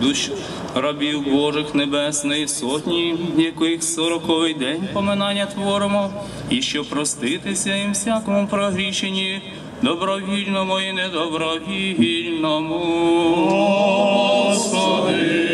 душ рабів Божих Небесної Сотні, яких сороковий день поминання творимо, і щоб проститися їм всякому прогрішенні, добровільному і недобровільному. Господи,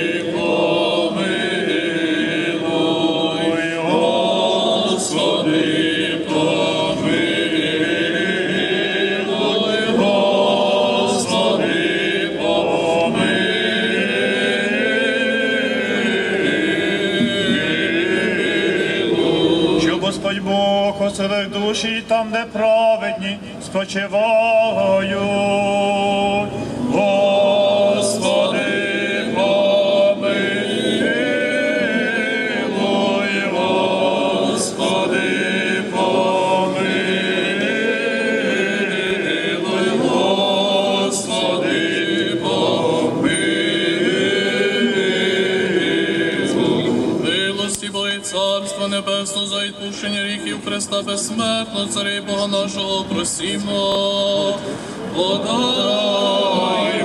Господь Бог оселив душі там, де праведні спочивають. Милості Бо і царство небесно за відпущення гріхів Христа безсмертно, царі Бога нашого просімо. Подай,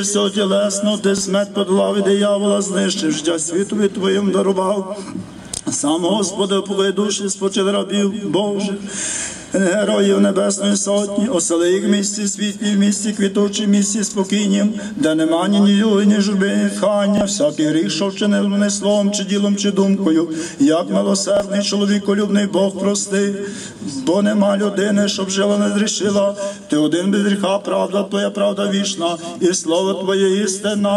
І тілесно, ти смерть подолав і диявола знищив, життя світові твоїм дарував. Сам Господи, упокой душі спочив рабів Божих, героїв Небесної Сотні, осели їх в місці світлі, в місці квітучі, в місці спокійнім, де нема ні нюги, ні журби, ні тхання, всякий гріх, що вчинив не словом, чи ділом, чи думкою, як милосердний чоловіколюбний Бог прости, бо нема людини, щоб жила не зрішила. Ти один без гріха, правда, твоя правда вічна, і слово Твоє істина.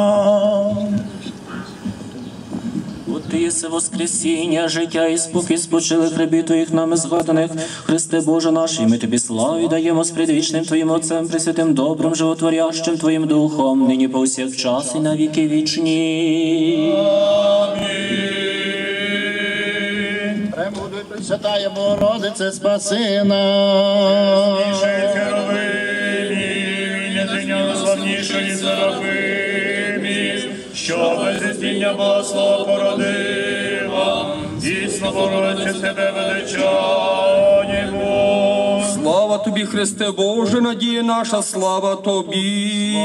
От ти єси воскресіння, життя і спокій спочилих рабів твоїх нами згаданих. Христе Боже наш, і ми тобі славу даємо з предвічним Твоїм Отцем, Пресвятим добрим, животворящим Твоїм Духом, нині повсякчас і на віки вічні. Премудрий Пресвятая Богородице, спаси нас. Херовимі, не славнішої Серафимі, що без істіння Бога Слово породила, дійсно Богородице тебе величаємо. Слава тобі, Христе Боже, надія наша, слава тобі.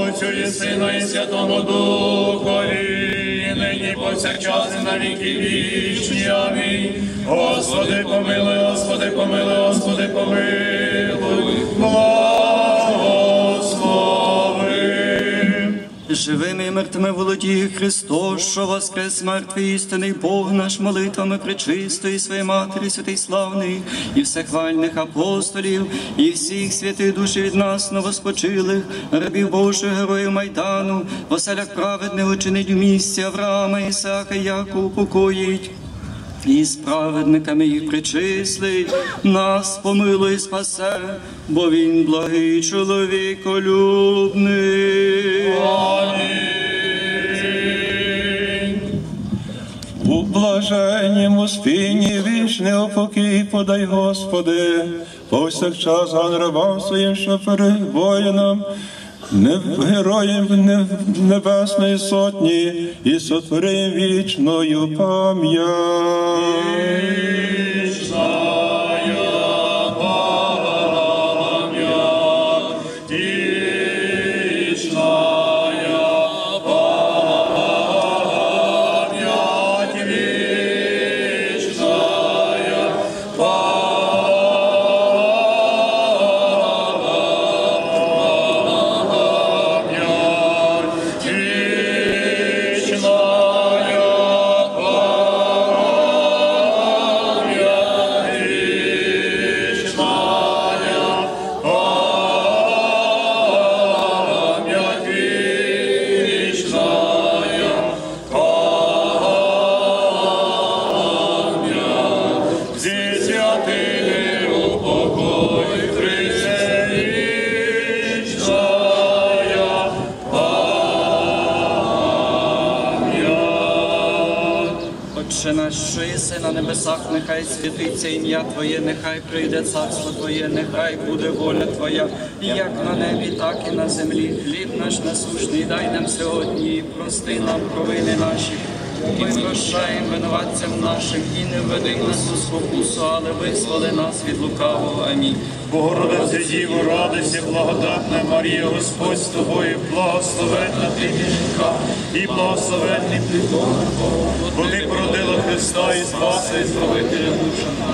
Отцю і Сина і Святому Духові, і нині повсякчас і на віки вічні. Амінь. Господи, помилуй, Господи, помилуй, Господи, помилуй, Живими і мертвими володіє Христос, що воскрес мертвий істинний Бог наш молитвами причистої своєї Матері, святий славний, і всехвальних апостолів, і всіх святих душі від нас новоспочилих, рабів Божих, героїв Майдану, в оселях праведних учинить у місці Авраама, Ісака, Яку упокоїть. І з праведниками їх причислить, нас помилуй, спасе, бо він благий чоловіколюбний. У блаженнім спині вічний упокій подай, Господи, повсякчас ган рабам своїм, що воїном, не в не- Небесної Сотні і сотвори вічною пам'ять. Небесах, нехай святиться ім'я Твоє, нехай прийде царство Твоє, нехай буде воля Твоя, як на небі, так і на землі. Хліб наш насушний, дай нам сьогодні, прости нам провини наші. Ми прощаємо винуватцям нашим і не введи нас у спокусу, але визволи нас від лукавого. Амінь. Богородице Діво, радуйся, благодатна Марія, Господь з тобою, благословенна ти жінка, і благословенний плідом бо ти породила Христа і Спаса, і Збавителя душа наша.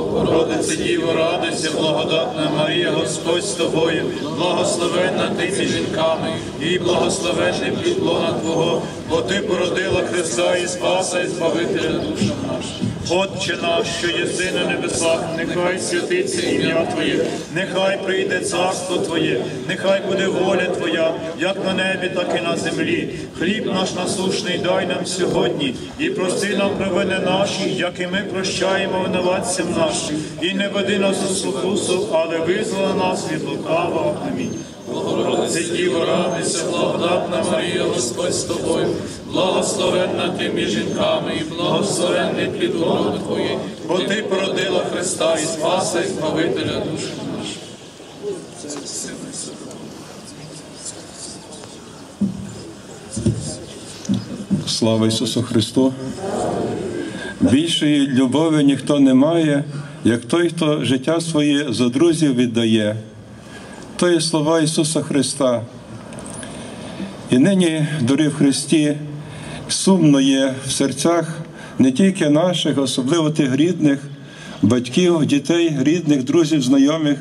Богородице Діво, радуйся, благодатна Марія, Господь з тобою, благословенна ти між жінками, і благословенний плід Твого, бо ти породила Христа і Спаса, і Збавителя душа наша. Отче наш, що єси на небесах, нехай святиться ім'я Твоє, нехай прийде царство Твоє, нехай буде воля Твоя, як на небі, так і на землі. Хліб наш насушний дай нам сьогодні, і прости нам провини наші, як і ми прощаємо винуватцям нашим, і не веди нас у спокусу, але визволи нас від лукавого. Амінь. Богородице Діво, радуйся, благодатна Марія, Господь з тобою, благословенна ти між жінками, і благословенний плід роду Твоєї, бо ти породила Христа і Спаса, і Збавителя душі нашої. Слава Ісусу Христу! Більшої любові ніхто не має, як той, хто життя своє за друзів віддає. То є слова Ісуса Христа. І нині, дорі в Христі, сумно є в серцях не тільки наших, особливо тих рідних, батьків, дітей, рідних, друзів, знайомих,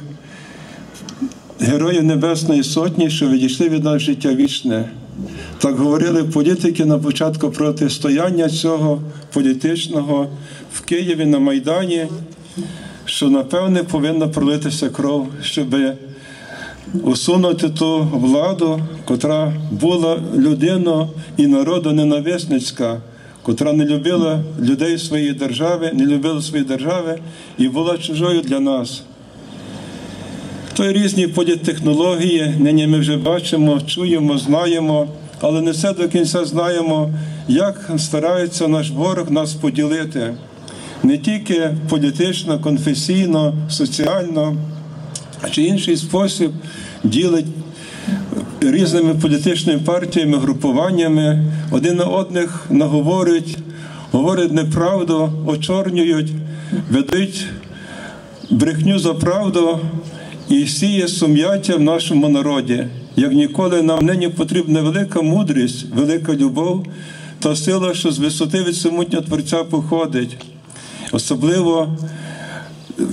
героїв Небесної Сотні, що відійшли від нас життя вічне. Так говорили політики на початку протистояння цього політичного в Києві на Майдані, що напевне повинна пролитися кров, щоб усунути ту владу, котра була людино і народоненависницька, котра не любила людей своєї держави, не любила своєї держави і була чужою для нас. То й різні політтехнології, нині ми вже бачимо, чуємо, знаємо, але не все до кінця знаємо, як старається наш ворог нас поділити не тільки політично, конфесійно, соціально чи інший спосіб ділить різними політичними партіями, групуваннями, один на одних наговорюють, говорять неправду, очорнюють, ведуть брехню за правду і сіє сум'яття в нашому народі. Як ніколи нам нині потрібна велика мудрість, велика любов та сила, що з висоти від самотнього Творця походить. Особливо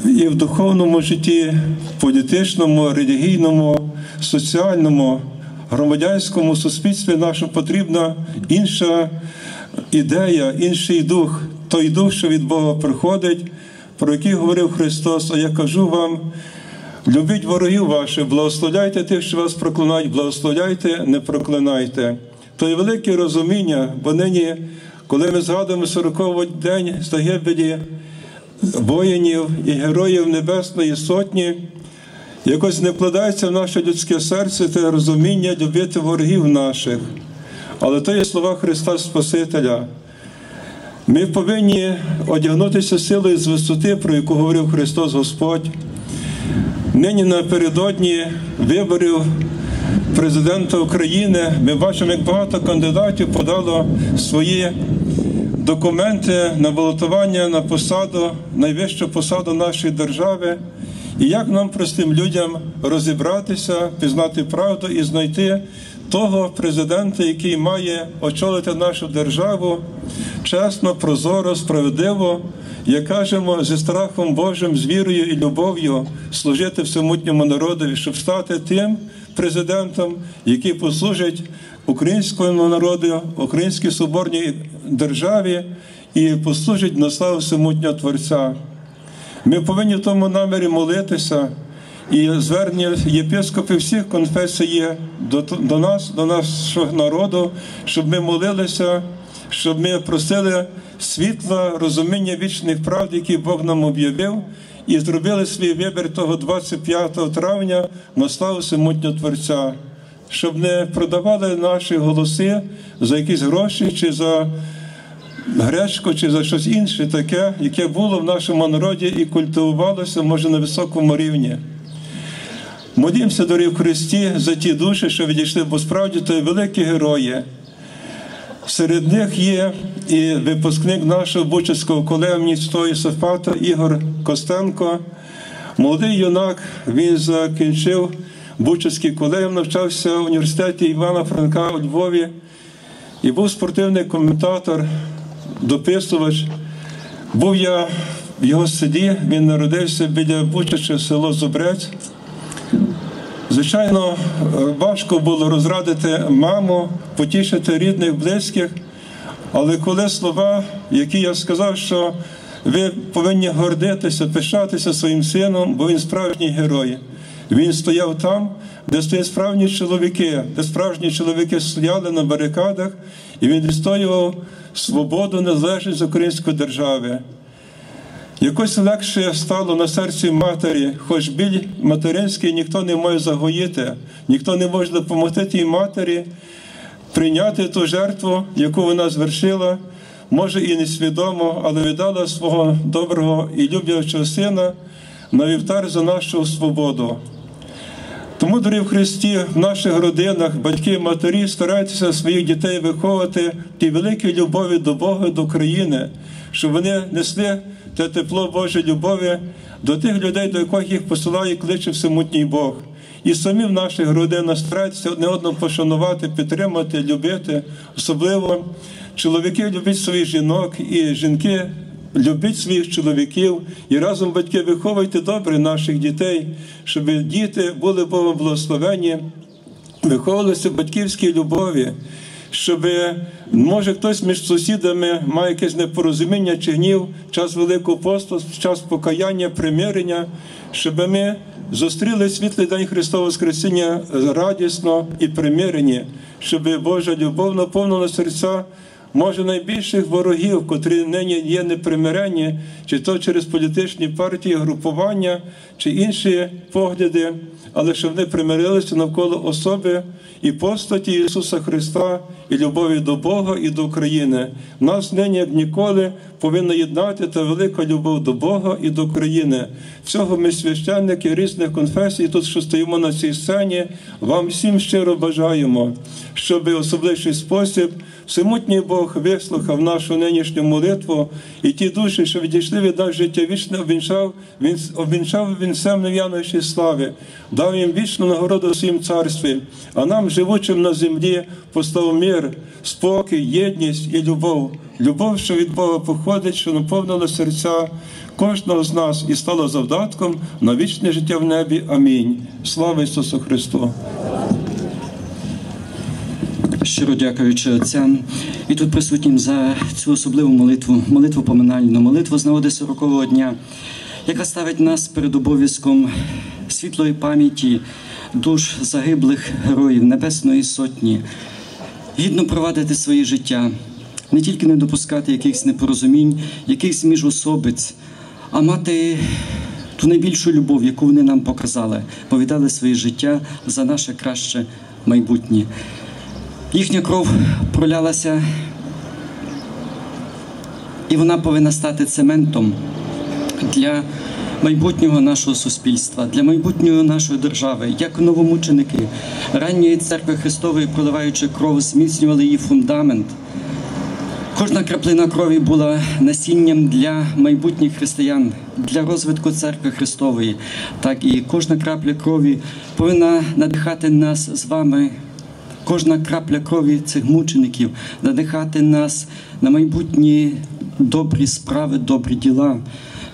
і в духовному житті, політичному, релігійному, соціальному, громадянському суспільстві нашому потрібна інша ідея, інший дух, той дух, що від Бога приходить, про який говорив Христос. А я кажу вам. Любіть ворогів ваших, благословляйте тих, що вас проклинають, благословляйте, не проклинайте. То є велике розуміння, бо нині, коли ми згадуємо 40-й день загибелі воїнів і героїв Небесної Сотні, якось не вкладається в наше людське серце те розуміння любити ворогів наших. Але то є слова Христа Спасителя. Ми повинні одягнутися силою з висоти, про яку говорив Христос Господь. Нині напередодні виборів президента України ми бачимо, як багато кандидатів подало свої документи на балотування на посаду, найвищу посаду нашої держави. І як нам, простим людям, розібратися, пізнати правду і знайти того президента, який має очолити нашу державу чесно, прозоро, справедливо, як кажемо, зі страхом Божим, з вірою і любов'ю служити всемутньому народові, щоб стати тим президентом, який послужить українському народу, українській соборній державі і послужить на славу всемутнього Творця. Ми повинні в тому намірі молитися І звернення єпископів всіх конфесій є до, до нас, до нашого народу, щоб ми молилися, щоб ми просили світла, розуміння вічних правд, які Бог нам об'явив, і зробили свій вибір того 25 травня на славу самотнього Творця, щоб не продавали наші голоси за якісь гроші чи за гречку чи за щось інше таке, яке було в нашому народі і культивувалося, може, на високому рівні. Молімося, дорогі в Христі, за ті душі, що відійшли, бо справді то є великі герої. Серед них є і випускник нашого Бучацького колемніцтва Єсофата Ігор Костенко. Молодий юнак, він закінчив Бучацький колеєм, навчався в університеті Івана Франка у Львові і був спортивний коментатор, дописувач. Був я в його селі, він народився біля Бучача, село Зубрець. Звичайно, важко було розрадити маму, потішити рідних, близьких. Але коли слова, які я сказав, що ви повинні гордитися, пишатися своїм сином, бо він справжній герой. Він стояв там, де стоять справжні чоловіки, де справжні чоловіки стояли на барикадах, і він відстоював свободу, незалежність української держави. Якось легше стало на серці матері, хоч біль материнський ніхто не може загоїти, ніхто не може допомогти тій матері прийняти ту жертву, яку вона звершила, може і несвідомо, але віддала свого доброго і люблячого сина на вівтар за нашу свободу. Тому, дорогі в Христі, в наших родинах батьки, матері стараються своїх дітей виховувати тій великій любові до Бога, до країни, щоб вони несли те тепло Божої любові до тих людей, до яких їх посилає і кличе всемутній Бог. І самі в наших родинах стараються одне одного пошанувати, підтримати, любити. Особливо чоловіки люблять своїх жінок і жінки. Любіть своїх чоловіків і разом батьки виховуйте добре наших дітей, щоб діти були Богом благословені, виховувалися в батьківській любові, щоб може хтось між сусідами має якесь непорозуміння чи гнів, час Великого посту, час покаяння, примирення, щоб ми зустріли світлий день Христового Воскресіння радісно і примирені, щоб Божа любов наповнила серця. Може, найбільших ворогів, котрі нині є непримиренні, чи то через політичні партії, групування, чи інші погляди, але щоб вони примирилися навколо особи і постаті Ісуса Христа, і любові до Бога і до України. Нас нині, як ніколи, повинна єднати та велика любов до Бога і до країни. Всього ми священники різних конфесій, тут що стоїмо на цій сцені, вам всім щиро бажаємо, щоб особливий спосіб всемутній Бог вислухав нашу нинішню молитву, і ті душі, що відійшли від нас життя вічне, обвінчав, він обвінчав вінцем нев'яної слави, дав їм вічну нагороду в своїм царстві, а нам, живучим на землі, постав мир, спокій, єдність і любов. Любов, що від Бога походить, що наповнила серця кожного з нас і стала завдатком на вічне життя в небі. Амінь. Слава Ісусу Христу! Щиро дякуючи отцям і тут присутнім за цю особливу молитву, молитву поминальну, молитву з нагоди 40-го дня, яка ставить нас перед обов'язком світлої пам'яті душ загиблих героїв Небесної Сотні, гідно провадити своє життя, не тільки не допускати якихось непорозумінь, якихось міжособиць, а мати ту найбільшу любов, яку вони нам показали, повідали своє життя за наше краще майбутнє. Їхня кров пролялася, і вона повинна стати цементом для майбутнього нашого суспільства, для майбутнього нашої держави, як новомученики ранньої церкви Христової, проливаючи кров, зміцнювали її фундамент. Кожна краплина крові була насінням для майбутніх християн, для розвитку церкви Христової. Так і кожна крапля крові повинна надихати нас з вами кожна крапля крові цих мучеників надихати нас на майбутні добрі справи, добрі діла.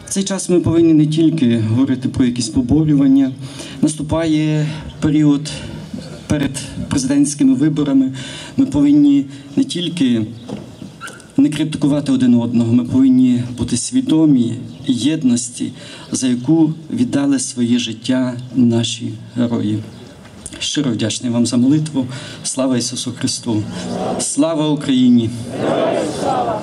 В цей час ми повинні не тільки говорити про якісь поборювання. Наступає період перед президентськими виборами. Ми повинні не тільки не критикувати один одного. Ми повинні бути свідомі єдності, за яку віддали своє життя наші герої. Щиро вдячний вам за молитву. Слава Ісусу Христу! Слава Україні! Слава!